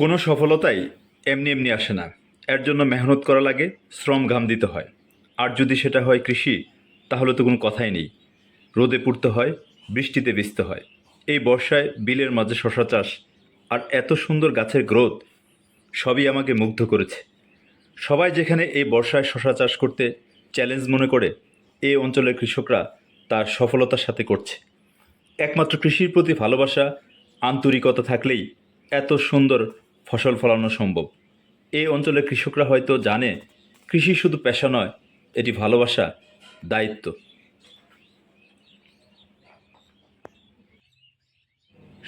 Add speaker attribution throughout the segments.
Speaker 1: কোনো সফলতাই এমনি এমনি আসে না। এর জন্য মেহনত করা লাগে, শ্রম ঘাম দিতে হয়। আর যদি সেটা হয় কৃষি, তাহলে তো কোনো কথাই নেই। রোদে পুড়তে হয়, বৃষ্টিতে ভিজতে হয়। এই বর্ষায় বিলের মাঝে শশা চাষ আর এত সুন্দর গাছের গ্রোথ, সবই আমাকে মুগ্ধ করেছে। সবাই যেখানে এই বর্ষায় শশা চাষ করতে চ্যালেঞ্জ মনে করে এই অঞ্চলের কৃষকরা তার সফলতার সাথে করছে। একমাত্র কৃষির প্রতি ভালোবাসা, আন্তরিকতা থাকলেই এত সুন্দর ফসল ফলানো সম্ভব। এই অঞ্চলের কৃষকরা হয়তো জানে, কৃষি শুধু পেশা নয়, এটি ভালোবাসা, দায়িত্ব।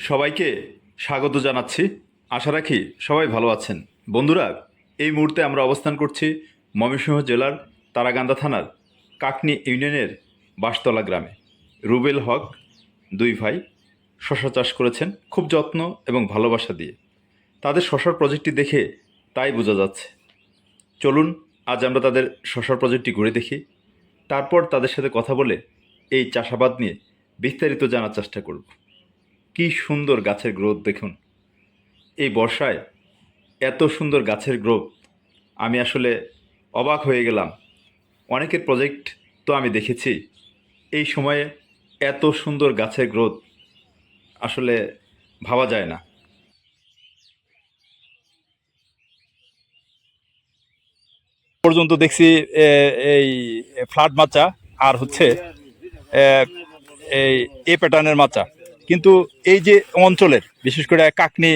Speaker 1: সবাইকে স্বাগত জানাচ্ছি। আশা রাখি সবাই ভালো আছেন। বন্ধুরা, এই মুহূর্তে আমরা অবস্থান করছি ময়মনসিংহ জেলার তারাগান্দা থানার কাকনি ইউনিয়নের বাসতলা গ্রামে। রুবেল হক দুই ভাই শশা চাষ করেছেন, খুব যত্ন এবং ভালোবাসা দিয়ে। তাদের শশার প্রজেক্টটি দেখে তাই বোঝা যাচ্ছে। চলুন, আজ আমরা তাদের শশার প্রজেক্টটি ঘুরে দেখি। তারপর তাদের সাথে কথা বলে এই চাষাবাদ নিয়ে বিস্তারিত জানার চেষ্টা করব। কি সুন্দর গাছের গ্রোথ দেখুন। এই বর্ষায় এত সুন্দর গাছের গ্রোথ। আমি আসলে অবাক হয়ে গেলাম। অনেকের প্রজেক্ট তো আমি দেখেছি। এই সময়ে এত সুন্দর গাছের গ্রোথ আসলে ভাবা যায় না।
Speaker 2: পর্যন্ত দেখছি এই ফ্ল্যাট মাচা আর হচ্ছে এই এ প্যাটার্নের মাচা। কিন্তু এই যে অঞ্চলের, বিশেষ করে কাকনি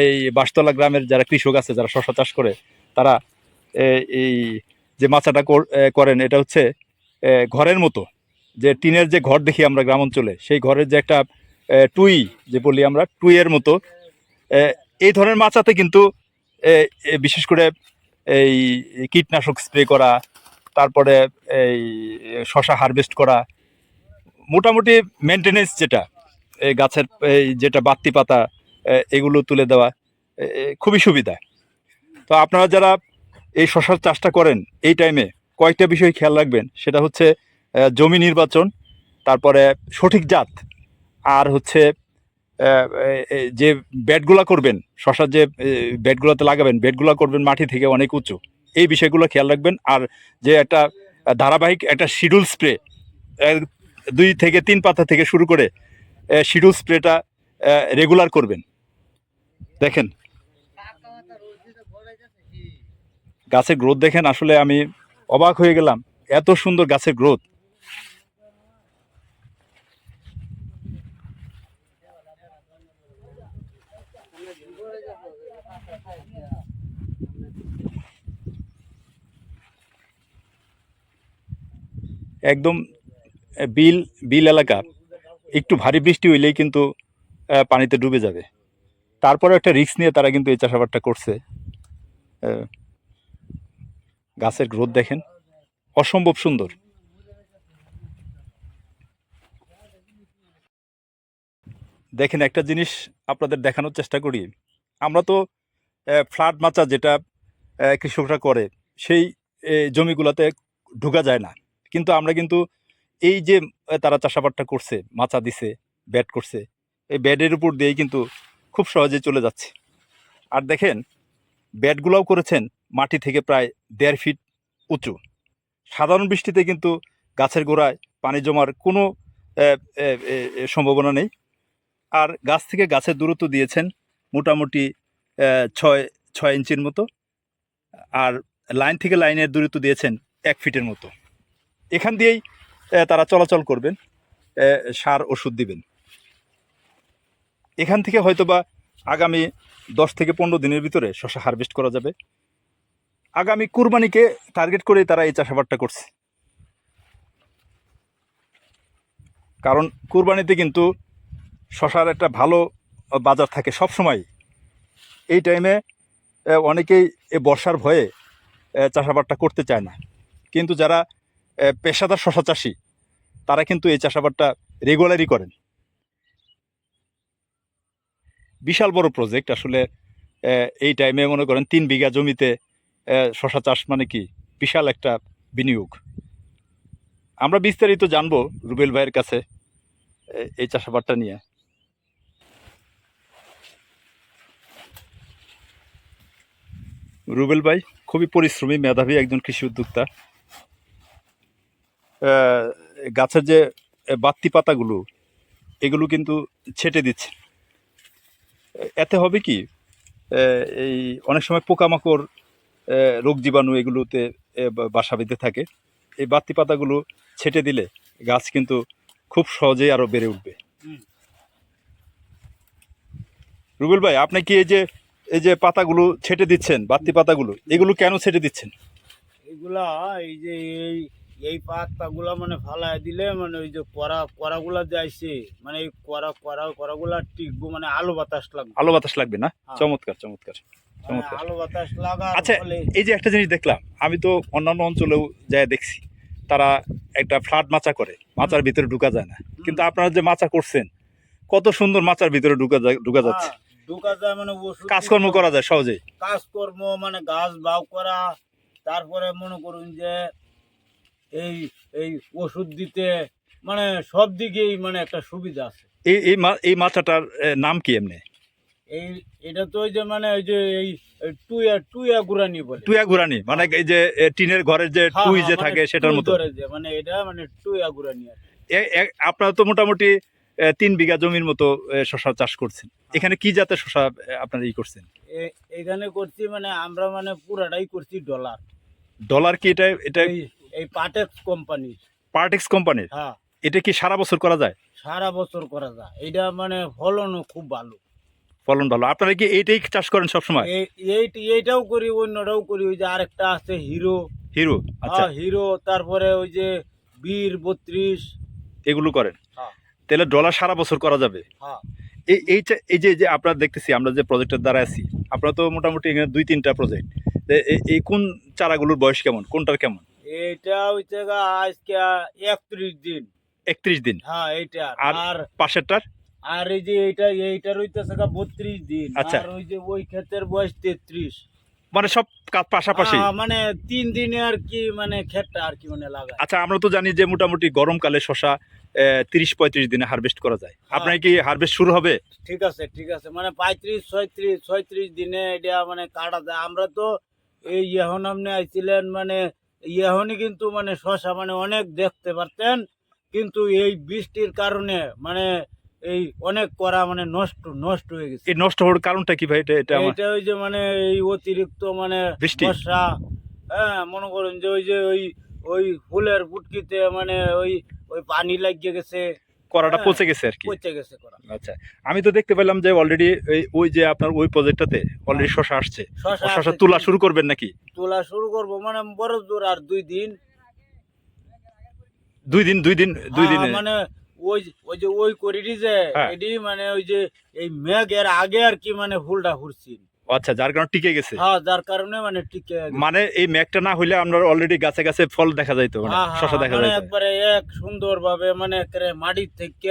Speaker 2: এই বাসতলা গ্রামের যারা কৃষক আছে, যারা শশা চাষ করে, তারা এই যে মাচাটা করেন, এটা হচ্ছে ঘরের মতো। যে টিনের যে ঘর দেখি আমরা গ্রাম অঞ্চলে, সেই ঘরের যে একটা টুই, যে বলি আমরা, টুইয়ের মতো এই ধরনের মাচাতে কিন্তু বিশেষ করে এই কীটনাশক স্প্রে করা, তারপরে এই শশা হারভেস্ট করা, মোটামুটি মেনটেনেন্স যেটা, এই গাছের, এই যেটা বাত্তি পাতা এগুলো তুলে দেওয়া খুবই সুবিধা। তো আপনারা যারা এই শশার চাষটা করেন, এই টাইমে কয়েকটা বিষয় খেয়াল রাখবেন, সেটা হচ্ছে জমি নির্বাচন, তারপরে সঠিক জাত, আর হচ্ছে যে বেডগুলা করবেন, শশার যে ব্যাটগুলোতে লাগাবেন বেডগুলো করবেন মাটি থেকে অনেক উঁচু। এই বিষয়গুলো খেয়াল রাখবেন। আর যে একটা ধারাবাহিক একটা শিডিউল স্প্রে দুই থেকে তিন পাতা থেকে শুরু করে শিডিউল স্প্রেটা রেগুলার করবেন। দেখেন। গাছের গ্রোথ দেখেন, আসলে আমি অবাক হয়ে গেলাম। এত সুন্দর গাছের গ্রোথ। একদম বিল বিল এলাকা, একটু ভারী বৃষ্টি হইলেই কিন্তু পানিতে ডুবে যাবে। তারপরে একটা রিস্ক নিয়ে তারা কিন্তু এই চাষাবাদটা করছে। গাছের গ্রোথ দেখেন, অসম্ভব সুন্দর। দেখেন একটা জিনিস আপনাদের দেখানোর চেষ্টা করি। আমরা তো ফ্ল্যাট মাচা যেটা কৃষকরা করে, সেই জমিগুলোতে ঢোকা যায় না। কিন্তু আমরা কিন্তু এই যে তারা চাষাবাদটা করছে, মাচা দিছে ব্যাট করছে, এই ব্যাডের উপর দিয়েই কিন্তু খুব সহজে চলে যাচ্ছে। আর দেখেন ব্যাটগুলোও করেছেন মাটি থেকে প্রায় দেড় ফিট উঁচু। সাধারণ বৃষ্টিতে কিন্তু গাছের গোড়ায় পানি জমার কোনো সম্ভাবনা নেই। আর গাছ থেকে গাছের দূরত্ব দিয়েছেন মোটামুটি ছয় ছয় ইঞ্চির মতো। আর লাইন থেকে লাইনের দূরত্ব দিয়েছেন এক ফিটের মতো। এখান দিয়েই তারা চলাচল করবেন সার ওষুধ দিবেন। এখান থেকে হয়তোবা আগামী দশ থেকে পনেরো দিনের ভিতরে শশা হারভেস্ট করা যাবে। আগামী কুরবানিকে টার্গেট করেই তারা এই চাষাবাদটা করছে। কারণ কুরবানিতে কিন্তু শশার একটা ভালো বাজার থাকে সব সময় এই টাইমে অনেকেই এ বর্ষার ভয়ে চাষাবাদটা করতে চায় না। কিন্তু যারা পেশাদার শশা চাষি, তারা কিন্তু এই চাষাবাদটা রেগুলারই করেন। বিশাল বড় প্রজেক্ট আসলে এই টাইমে মনে করেন তিন বিঘা জমিতে শশা চাষ মানে কি? বিশাল একটা বিনিয়োগ। আমরা বিস্তারিত জানব রুবেল ভাইয়ের কাছে এই চাষাবাদটা নিয়ে। রুবেল ভাই, খুবই পরিশ্রমী, মেধাবী একজন কৃষি উদ্যোক্তা। গাছের যে বাত্তি পাতাগুলো, এগুলো কিন্তু ছেটে দিচ্ছে। এতে হবে কি এই অনেক সময় পোকামাকড় রোগ জীবাণু এগুলোতে বাসা বেঁধে থাকে। এই বাত্তি পাতাগুলো ছেটে দিলে গাছ কিন্তু খুব সহজেই আরও বেড়ে উঠবে। রুবেল ভাই, আপনি কি এই যে এই যে পাতাগুলো ছেটে দিচ্ছেন বাত্তি পাতাগুলো, এগুলো কেন ছেটে দিচ্ছেন?
Speaker 3: এগুলা এই যে এই এই পাতাগুলা মানে ফালাই দিলে মানে ওই যে কড়া কড়াগুলা যাইছে মানে এই কড়া কড়া কড়াগুলা টিকবো মানে আলো বাতাস লাগবে।
Speaker 2: আলো বাতাস লাগবে না?
Speaker 3: হ্যাঁ।
Speaker 2: চমৎকার চমৎকার
Speaker 3: মানে
Speaker 2: চমৎকার।
Speaker 3: আলো বাতাস লাগা
Speaker 2: আচ্ছা এই যে একটা জিনিস দেখলাম আমি তো অন্যান্য অঞ্চলেও যাই দেখছি তারা একটা ফ্ল্যাট মাচা করে মাচার ভিতরে ঢুকা যায় না। কিন্তু আপনারা যে মাচা করছেন কত সুন্দর মাচার ভিতরে ঢুকা যায় ঢুকা যাচ্ছে।
Speaker 3: ঢুকা যায় মানে
Speaker 2: কাজকর্ম করা যায় সহজেই।
Speaker 3: কাজকর্ম মানে গাছ বাউ করা তারপরে মনে করুন যে এই এই ওষুধ দিতে মানে সব দিকেই মানে একটা সুবিধা আছে।
Speaker 2: এই এই এই মাথাটার নাম কি এমনি?
Speaker 3: এই এটা তো ওই যে মানে ওই যে এই টুয়া টুয়া গুরানি বলে।
Speaker 2: টুয়া ঘুরানি মানে এই যে টিনের ঘরের যে
Speaker 3: হ্যাঁ,
Speaker 2: টুই
Speaker 3: হ্যাঁ,
Speaker 2: যে
Speaker 3: মানে
Speaker 2: থাকে সেটার মতো।
Speaker 3: মানে এটা মানে টুয়া গুরানি
Speaker 2: আপনারা তো মোটামুটি তিন বিঘা জমির মতো শশা চাষ করছেন। এখানে কি জাতের শশা আপনারা ই করছেন?
Speaker 3: এখানে করছি মানে আমরা মানে পুরাটাই করছি ডলার।
Speaker 2: ডলার কি এটা এটা
Speaker 3: এই পাটেক্স কোম্পানি
Speaker 2: পার্টেক্স কোম্পানির
Speaker 3: হ্যাঁ।
Speaker 2: এটা কি সারা বছর করা যায়?
Speaker 3: সারা বছর করা যায়। এটা মানে ফলনও খুব ভালো।
Speaker 2: ফলন ভালো। আপনারা কি এইটাই চাষ করেন সবসময়?
Speaker 3: এই এই- এইটাও করি অন্যটাও করি। ওই যে আরেকটা আছে হিরো।
Speaker 2: হিরো? আচ্ছা।
Speaker 3: হ্যাঁ, হিরো। তারপরে ওই যে বীর বত্রিশ।
Speaker 2: এগুলো করেন?
Speaker 3: হ্যাঁ।
Speaker 2: তাহলে ডলার সারা বছর করা যাবে?
Speaker 3: হ্যাঁ।
Speaker 2: এই এই যে এই যে যে আপনারা দেখতেছি আমরা যে প্রজেক্টের দ্বারা আছি আপনারা তো মোটামুটি এখানে দুই তিনটা প্রজেক্ট এই কোন চারাগুলোর বয়স কেমন? কোনটার কেমন?
Speaker 3: এইটা হচ্ছে আজকে একত্রিশ দিন।
Speaker 2: একত্রিশ দিন।
Speaker 3: হ্যাঁ এইটা।
Speaker 2: আর- পাশেরটার?
Speaker 3: আর এই যে এইটা এইটার হইতেছে বত্রিশ দিন।
Speaker 2: আচ্ছা।
Speaker 3: আর ওই যে ওই ক্ষেতের বয়স তেত্রিশ।
Speaker 2: মানে সব কাজ পাশাপাশি?
Speaker 3: মানে তিন দিনে আর কি মানে ক্ষেতটা আর কি মানে লাগায়।
Speaker 2: আচ্ছা আমরা তো জানি যে মোটামুটি গরমকালে শশা তিরিশ পঁয়ত্রিশ দিনে হারভেস্ট করা যায়।
Speaker 3: হ্যাঁ।
Speaker 2: আপনার কি হারভেস্ট শুরু হবে?
Speaker 3: ঠিক আছে ঠিক আছে। মানে পঁয়ত্রিশ ছয়ত্রিশ ছয়ত্রিশ দিনে এটা মানে কাটা যায়। আমরা তো এই ইহন আপনি আইছিলেন মানে ইহনই কিন্তু মানে শশা মানে অনেক দেখতে পারতেন। কিন্তু এই বৃষ্টির কারণে মানে এই অনেক করা মানে নষ্ট নষ্ট হয়ে গেছে।
Speaker 2: এই নষ্ট হওয়ার কারণটা কি ভাই? এটা এটা
Speaker 3: এটা ওই যে মানে এই অতিরিক্ত মানে
Speaker 2: বৃষ্টি?
Speaker 3: বর্ষা হ্যাঁ মনে করেন যে ওই যে ওই ওই ফুলের বুটকিতে মানে ওই ওই পানি লাগিয়ে গেছে।
Speaker 2: করাটা
Speaker 3: হ্যাঁ।
Speaker 2: পচে গেছে আর কি।
Speaker 3: পচে গেছে করা।
Speaker 2: আচ্ছা আমি তো দেখতে পেলাম যে অলরেডি ওই যে আপনার ওই প্রজেক্টটাতে অলরেডি শশা আসছে।
Speaker 3: শশা
Speaker 2: তোলা শুরু করবেন নাকি?
Speaker 3: তোলা শুরু করব মানে বড় জোর আর দুই দিন।
Speaker 2: দুই দিন দুই দিন দুই দিনে?
Speaker 3: হ্যাঁ, মানে ওই ওই যে ওই করিডি যে
Speaker 2: হ্যাঁ।
Speaker 3: এডি মানে ওই যে এই মেঘ এর আগে আর কি মানে ফুলটা ফুটছি
Speaker 2: আচ্ছা যার কারণে টিকে গেছে?
Speaker 3: হ্যাঁ যার কারণে মানে টিকে
Speaker 2: মানে এই ম্যাগটা না হইলে আমরা অলরেডি গাছে গাছে ফল দেখা যাইতো মানে
Speaker 3: হ্যাঁ, হ্যাঁ,
Speaker 2: শশা দেখা
Speaker 3: মানে
Speaker 2: যাইতো।
Speaker 3: একবারে এক সুন্দর ভাবে মানে একেবারে মাটি থেকে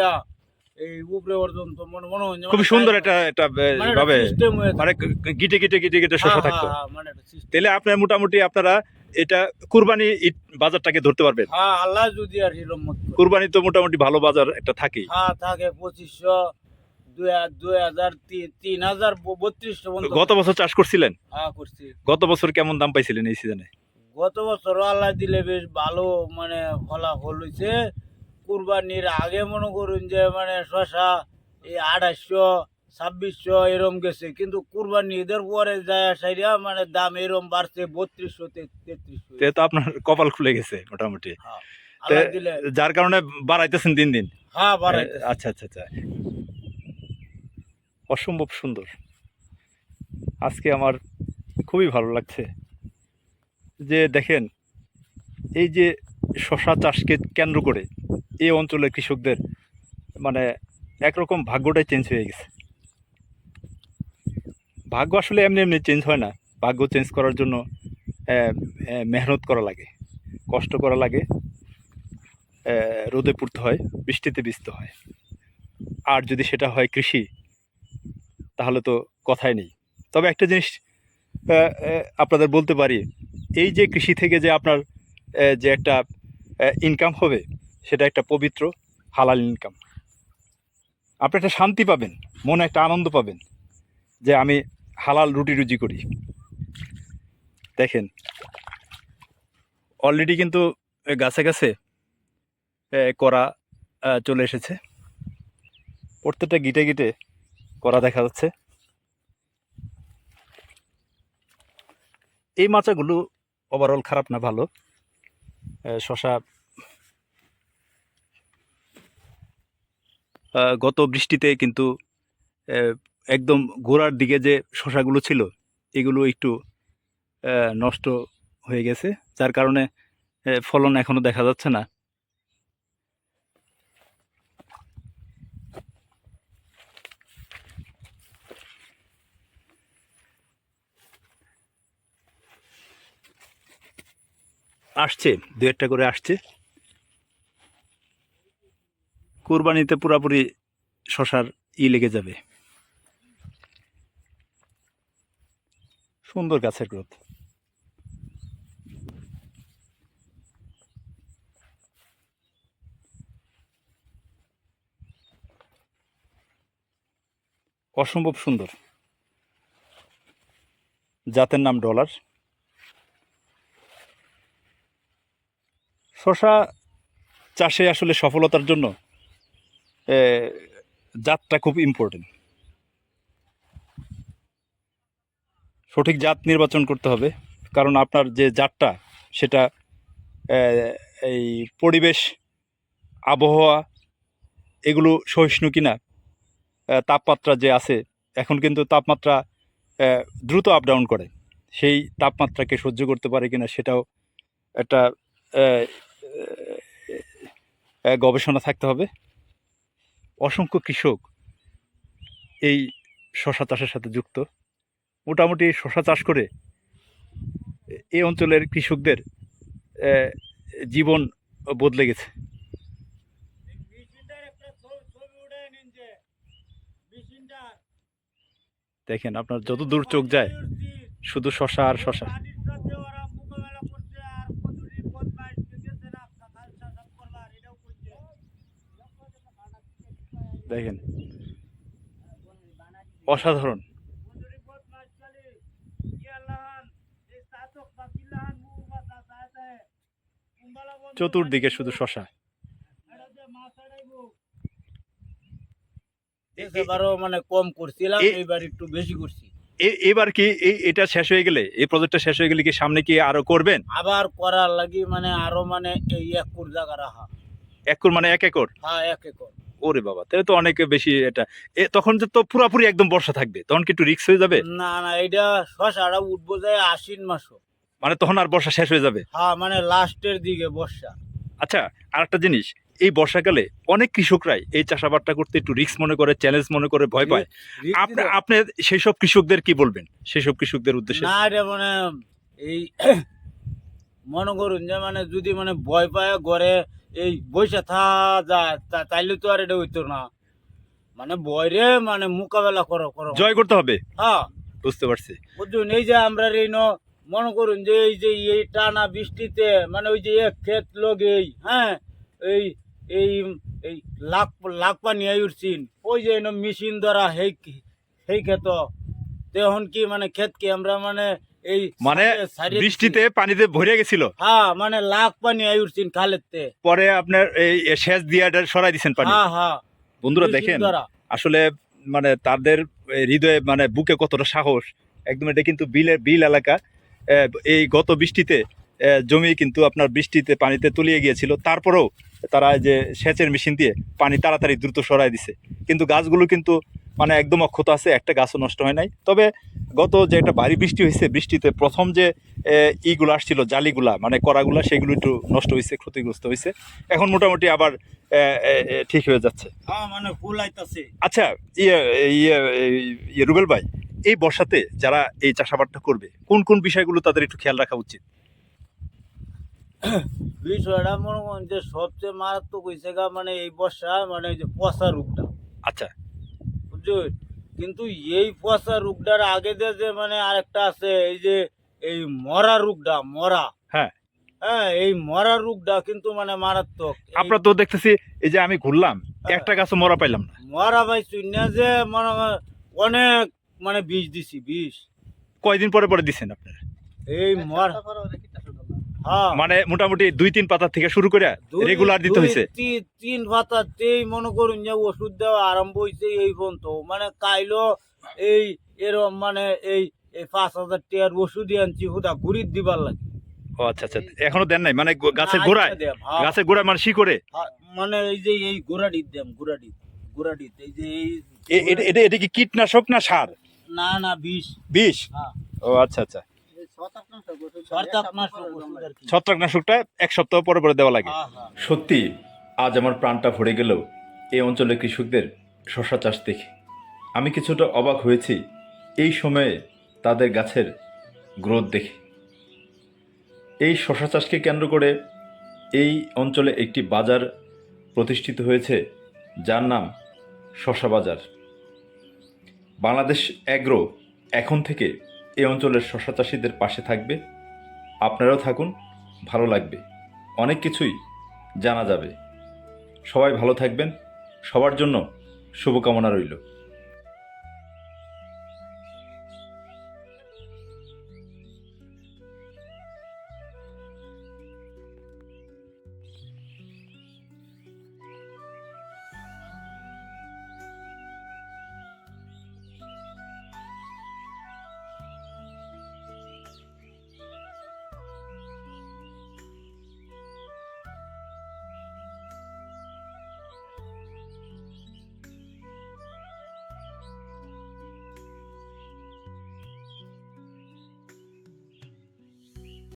Speaker 3: এই উপরে পর্যন্ত মনে মনে হয় যে
Speaker 2: খুবই
Speaker 3: মানে
Speaker 2: সুন্দর একটা একটা এ,
Speaker 3: মানে
Speaker 2: ভাবে মানে গিটে গিটে গিটে গিটে শশা
Speaker 3: হ্যাঁ,
Speaker 2: থাকতো। তাহলে আপনার মোটামুটি আপনারা এটা কুরবানি বাজারটাকে ধরতে পারবেন।
Speaker 3: হ্যাঁ আল্লাহ যদি আর।
Speaker 2: কুরবানি তো মোটামুটি ভালো বাজার একটা থাকেই।
Speaker 3: হ্যাঁ থাকে পঁচিশশো
Speaker 2: গত বছর চাষ করছিলেন?
Speaker 3: হ্যাঁ করছি।
Speaker 2: গত বছর কেমন দাম পাইছিলেন এই সিজনে
Speaker 3: গত বছর আল্লাহ দিলে বেশ ভালো মানে ফলাফল হয়েছে কুরবানির আগে মনে করুন যে মানে শশা এই আড়াইশো ছাব্বিশশো এরম গেছে। কিন্তু কুরবানি ঈদের পরে যায় সাইডা মানে দাম এরম বাড়ছে বত্রিশশো তেত্রিশশো।
Speaker 2: তে তো আপনার কপাল খুলে গেছে মোটামুটি।
Speaker 3: দিলে
Speaker 2: যার কারণে বাড়াইতেছেন দিন দিন?
Speaker 3: হ্যাঁ বাড়াই
Speaker 2: আচ্ছা আচ্ছা আচ্ছা। অসম্ভব সুন্দর। আজকে আমার খুবই ভালো লাগছে। যে দেখেন, এই যে শশা চাষকে কেন্দ্র করে এই অঞ্চলের কৃষকদের মানে একরকম ভাগ্যটাই চেঞ্জ হয়ে গেছে। ভাগ্য আসলে এমনি এমনি চেঞ্জ হয় না। ভাগ্য চেঞ্জ করার জন্য মেহনত করা লাগে, কষ্ট করা লাগে রোদে পড়তে হয়, বৃষ্টিতে ভিজতে হয়। আর যদি সেটা হয় কৃষি তাহলে তো কথাই নেই। তবে একটা জিনিস আপনাদের বলতে পারি, এই যে কৃষি থেকে যে আপনার যে একটা ইনকাম হবে, সেটা একটা পবিত্র, হালাল ইনকাম আপনি একটা শান্তি পাবেন, মনে একটা আনন্দ পাবেন, যে আমি হালাল রুটি রুজি করি। দেখেন অলরেডি কিন্তু গাছে গাছে করা চলে এসেছে। প্রত্যেকটা গিটে গিটে করা দেখা যাচ্ছে। এই মাচাগুলো ওভারঅল খারাপ না, ভালো। শশা গত বৃষ্টিতে কিন্তু একদম গোড়ার দিকে যে শশাগুলো ছিল, এগুলো একটু নষ্ট হয়ে গেছে। যার কারণে ফলন এখনও দেখা যাচ্ছে না। আসছে দু একটা করে আসছে। কোরবানিতে পুরাপুরি শশার ই লেগে যাবে। সুন্দর গাছের গ্রোথ। অসম্ভব সুন্দর। জাতের নাম ডলার। শশা চাষে আসলে সফলতার জন্য জাতটা খুব ইম্পর্টেন্ট সঠিক জাত নির্বাচন করতে হবে, কারণ আপনার যে জাতটা, সেটা এই পরিবেশ, আবহাওয়া, এগুলো সহিষ্ণু কিনা তাপমাত্রা যে আছে, এখন কিন্তু তাপমাত্রা দ্রুত আপ ডাউন করে। সেই তাপমাত্রাকে সহ্য করতে পারে কিনা, সেটাও একটা গবেষণা থাকতে হবে। অসংখ্য কৃষক এই শশা চাষের সাথে যুক্ত। মোটামুটি শশা চাষ করে এই অঞ্চলের কৃষকদের জীবন বদলে গেছে। দেখেন, আপনার যত দূর চোখ যায়, শুধু শশা আর শশা। দেখেন। অসাধারণ। চতুর্দিকে শুধু শশা।
Speaker 3: মানে কম করছিলাম
Speaker 2: এ-
Speaker 3: এইবার একটু বেশি করছি।
Speaker 2: এবার কি এটা শেষ হয়ে গেলে? এই প্রজেক্টটা শেষ হয়ে গেলে কি সামনে কি আরও করবেন?
Speaker 3: আবার করার লাগি মানে আরও মানে এই এক কোর জায়গা রাখা।
Speaker 2: একর মানে এক একর?
Speaker 3: হ্যাঁ এক একর।
Speaker 2: ওরে বাবা তাহলে তো অনেক বেশি এটা এ তখন তো পুরাপুরি একদম বর্ষা থাকবে তখন কি একটু রিক্স হয়ে যাবে?
Speaker 3: না না এটা শশাটা উঠবো যায় আশ্বিন মাসও।
Speaker 2: মানে তখন আর বর্ষা শেষ হয়ে যাবে?
Speaker 3: হ্যাঁ মানে লাস্টের দিকে বর্ষা।
Speaker 2: আচ্ছা আর একটা জিনিস এই বর্ষাকালে অনেক কৃষকরাই এই চাষাবাদটা করতে একটু রিস্ক মনে করে চ্যালেঞ্জ মনে করে ভয় পায়। আপনি আপনি সেই সব কৃষকদের কি বলবেন? সেই সব কৃষকদের উদ্দেশ্যে?
Speaker 3: না এটা মানে এই মনে করুন যে মানে যদি মানে ভয় পায় ঘরে এই বসে থা যায় তাইলে তো আর এটা হইতো না। মানে বয়রে মানে মোকাবেলা করো করো।
Speaker 2: জয় করতে হবে?
Speaker 3: হ্যাঁ।
Speaker 2: বুঝতে পারছি।
Speaker 3: বুঝুন এই যে আমরা এই ন মনে করুন যে এই যে এই টানা বৃষ্টিতে মানে ওই যে এক ক্ষেত লোক এই হ্যাঁ এই এই এই লাখ লাখ পানি উঠছিন। ওই যে মেশিন দ্বারা সেই সেই ক্ষেত তখন কি মানে ক্ষেত কি আমরা মানে এই
Speaker 2: মানে বৃষ্টিতে পানিতে ভরে গেছিল?
Speaker 3: হ্যাঁ মানে লাখ পানি আই খালেতে
Speaker 2: পরে আপনার এই সেচ দিয়ে এটা সরাই দিচ্ছেন পানি?
Speaker 3: হ্যাঁ হ্যাঁ।
Speaker 2: বন্ধুরা দেখেন আসলে মানে তাদের হৃদয়ে মানে বুকে কতটা সাহস একদম এটা কিন্তু বিলের বিল এলাকা। এই গত বৃষ্টিতে জমি কিন্তু আপনার বৃষ্টিতে পানিতে তলিয়ে গিয়েছিল। তারপরেও তারা যে সেচের মেশিন দিয়ে পানি তাড়াতাড়ি দ্রুত সরাই দিছে। কিন্তু গাছগুলো কিন্তু মানে একদম অক্ষত আছে একটা গাছও নষ্ট হয় নাই। তবে গত যে একটা ভারী বৃষ্টি হয়েছে বৃষ্টিতে প্রথম যে ইগুলো আসছিল জালিগুলা মানে করাগুলা সেগুলো একটু নষ্ট হয়েছে ক্ষতিগ্রস্ত হয়েছে। এখন মোটামুটি আবার ঠিক হয়ে যাচ্ছে।
Speaker 3: হ্যাঁ মানে
Speaker 2: আচ্ছা ইয়ে ইয়ে ইয়ে রুবেল ভাই এই বর্ষাতে যারা এই চাষাবাদটা করবে কোন কোন বিষয়গুলো তাদের একটু খেয়াল রাখা উচিত?
Speaker 3: বিষয়টা মনে করেন যে সবচেয়ে মারাত্মক হয়েছে মানে এই বর্ষা মানে যে পচা রোগটা।
Speaker 2: আচ্ছা।
Speaker 3: কিন্তু এই পচা রোগটার আগে যে যে মানে আরেকটা আছে এই যে এই মরা রোগটা মরা।
Speaker 2: হ্যাঁ।
Speaker 3: হ্যাঁ এই মরা রোগটা কিন্তু মানে মারাত্মক।
Speaker 2: আপনার তো দেখতেছি এই যে আমি ঘুরলাম
Speaker 3: হ্যাঁ।
Speaker 2: একটা গাছও মরা পাইলাম না।
Speaker 3: মরা ভাই শূন্য যে মনে অনেক মানে বিষ দিছি বিষ।
Speaker 2: কয়দিন পরে পরে দিচ্ছেন আপনারা?
Speaker 3: এই মর
Speaker 4: মানে মোটামুটি দুই তিন পাতা থেকে শুরু করে রেগুলার দিতে হয়েছে।
Speaker 3: তিন পাতাতেই মনে করুন যে ওষুধ দেওয়া আরম্ভ হয়েছে এই পর্যন্ত। মানে কাইলো এই এরম মানে এই পাঁচ হাজার টাকার ওষুধই আনছি হুদা ঘুরির দিবার লাগে।
Speaker 4: ও আচ্ছা আচ্ছা। এখনও দেন নাই? মানে গাছের গোড়ায়?
Speaker 3: হ্যাঁ।
Speaker 4: গাছের গোড়ায় মানে শিকড়ে?
Speaker 3: হ্যাঁ, মানে এই যে এই গোড়াডির দেম গোড়াডির গোড়াডির এই যে এই
Speaker 4: এটা এটা কি কীটনাশক না সার?
Speaker 3: না না বিষ।
Speaker 4: বিষ?
Speaker 3: হ্যাঁ।
Speaker 4: ও আচ্ছা আচ্ছা। ছত্রাকনাশকটা এক সপ্তাহ পরে পরে দেওয়া লাগে।
Speaker 3: হ্যাঁ, হ্যাঁ।
Speaker 2: সত্যি আজ আমার প্রাণটা ভরে গেল এই অঞ্চলের কৃষকদের শশা চাষ দেখে। আমি কিছুটা অবাক হয়েছি এই সময়ে তাদের গাছের গ্রোথ দেখে। এই শশা চাষকে কেন্দ্র করে এই অঞ্চলে একটি বাজার প্রতিষ্ঠিত হয়েছে যার নাম শশা বাজার। বাংলাদেশ অ্যাগ্রো এখন থেকে এই অঞ্চলের শশা চাষিদের পাশে থাকবে। আপনারাও থাকুন, ভালো লাগবে। অনেক কিছুই জানা যাবে। সবাই ভালো থাকবেন। সবার জন্য শুভকামনা রইল।